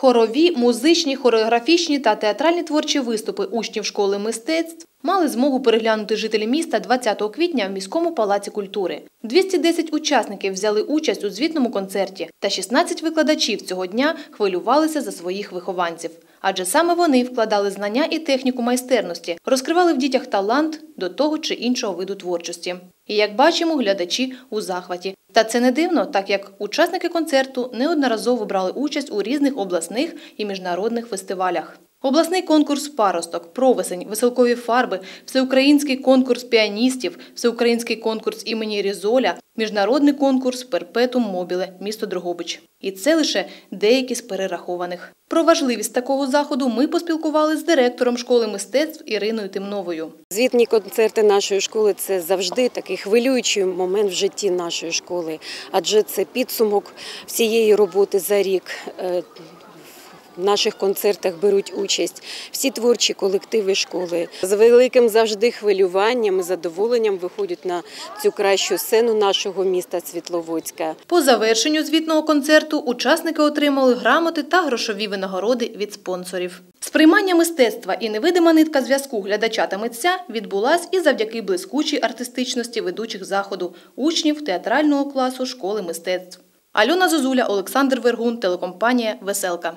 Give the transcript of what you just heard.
Хорові, музичні, хореографічні та театральні творчі виступи учнів школи мистецтв мали змогу переглянути жителі міста 20 квітня в міському палаці культури. 210 учасників взяли участь у звітному концерті, та 16 викладачів цього дня хвилювалися за своїх вихованців. Адже саме вони вкладали знання і техніку майстерності, розкривали в дітях талант до того чи іншого виду творчості. І як бачимо, глядачі у захваті. Та це не дивно, так як учасники концерту неодноразово брали участь у різних обласних і міжнародних фестивалях. Обласний конкурс паросток, провесень, веселкові фарби, всеукраїнський конкурс піаністів, всеукраїнський конкурс імені Різоля, міжнародний конкурс Перпетум Мобіле, місто Дрогобич. І це лише деякі з перерахованих. Про важливість такого заходу ми поспілкувалися з директором школи мистецтв Іриною Тимновою. Звітні концерти нашої школи це завжди такий хвилюючий момент в житті нашої школи, адже це підсумок всієї роботи за рік. В наших концертах беруть участь всі творчі колективи школи. З великим завжди хвилюванням і задоволенням виходять на цю кращу сцену нашого міста Світловодська. По завершенню звітного концерту учасники отримали грамоти та грошові винагороди від спонсорів. Сприймання мистецтва і невидима нитка зв'язку глядача та митця відбулась і завдяки блискучій артистичності ведучих заходу учнів театрального класу школи мистецтв. Альона Зозуля, Олександр Вергун, телекомпанія Веселка.